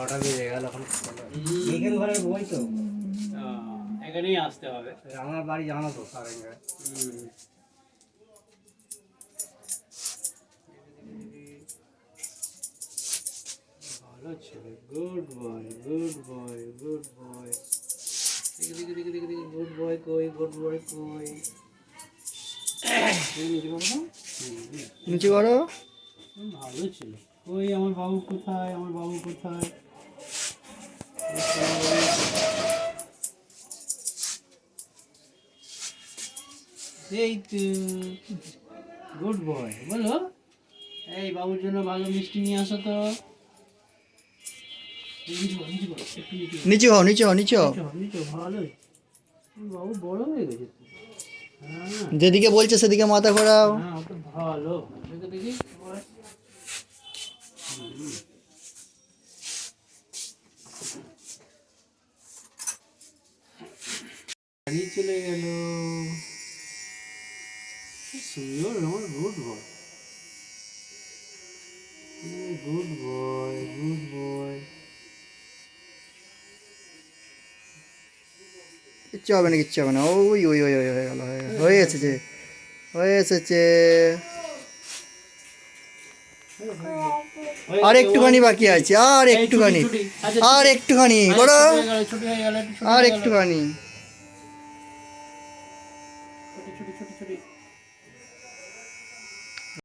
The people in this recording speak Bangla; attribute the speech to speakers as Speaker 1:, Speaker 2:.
Speaker 1: ছটা বেজে গেল এখন।
Speaker 2: এইখানে ঘরে বই তো।
Speaker 1: এখানেই আসতে হবে।
Speaker 2: আমার বাড়ি জানো তো সারেঙ্গা
Speaker 1: ভালো ছেলে good boy good boy good boy good boy কই গুড বয় কই।
Speaker 3: নিচে করো
Speaker 1: ভালো ছিল। কই আমার বাবু কোথায় আমার বাবু কোথায়? এই তো। গুড বয় বলো। এই বাবুর জন্য ভালো মিষ্টি নিয়ে আসো তো। নিচে
Speaker 3: হও নিচে হও নিচে হও।
Speaker 1: বাবু বড় হয়ে গেছে হ্যাঁ।
Speaker 3: যেদিকে বলছে সেদিকে মাথা ঘোরাও।
Speaker 1: হ্যাঁ ভালো। দেখে। বাড়ি চলে গেল। সুন্দর আমার good boy good boy good boy
Speaker 3: কিচ্ছু হবে না কিচ্ছু হবে না। ওই ওই ওই হয়ে গেল হয়ে এসেছে। হয়ে এসেছে। আর একটুখানি বাকি আছে আর একটুখানি। আর একটুখানি করো
Speaker 1: ছুটি
Speaker 3: আর একটুখানি।